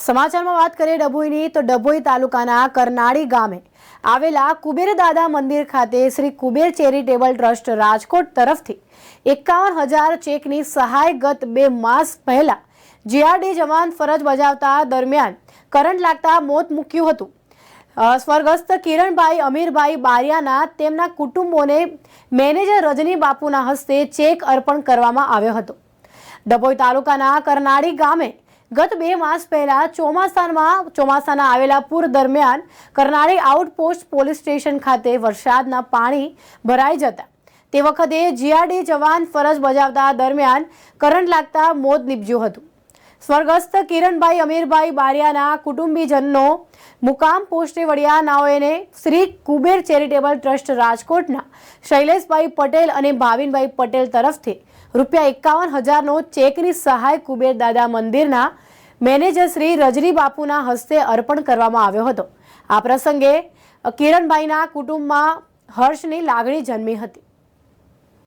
સમાચારમાં વાત કરીએ ડભોઈની, તો ડભોઈ તાલુકાના કરનાળી ગામે આવેલા કુબેર દાદા મંદિર ખાતે શ્રી કુબેર ચેરિટેબલ ટ્રસ્ટ રાજકોટ તરફથી એકાવન હજાર ચેકની સહાય ગત બે માસ પહેલા જીઆરડી જવાન ફરજ બજાવતા દરમિયાન કરંટ લાગતા મોત મૂક્યું હતું. સ્વર્ગસ્થ કિરણભાઈ અમીરભાઈ બારિયાના તેમના કુટુંબોને મેનેજર રજની બાપુના હસ્તે ચેક અર્પણ કરવામાં આવ્યો હતો. ડભોઈ તાલુકાના કરનાળી ગામે ગત બે માસ પહેલા ચોમાસામાં ચોમાસાના આવેલા પૂર દરમિયાન કરનાળી આઉટપોસ્ટ પોલીસ સ્ટેશન ખાતે વરસાદના પાણી ભરાઈ જતા. તે વખતે જીઆરડી જવાન ફરજ બજાવતા દરમિયાન કરંટ લાગતા મોત નીપજ્યું હતું. સ્વર્ગસ્થ કિરણભાઈ અમીરભાઈ બારિયાના કુટુંબીજનનો મુકામ પોસ્ટે વડિયા નાઓને શ્રી કુબેર ચેરિટેબલ ટ્રસ્ટ રાજકોટના શૈલેષભાઈ પટેલ અને ભાવિનભાઈ પટેલ તરફથી રૂપિયા એકાવન હજારનો ચેકની સહાય કુબેર દાદા મંદિરના મેનેજર શ્રી રજની બાપુના હસ્તે અર્પણ કરવામાં આવ્યો હતો. આ પ્રસંગે કિરણભાઈના કુટુંબમાં હર્ષની લાગણી જન્મી હતી.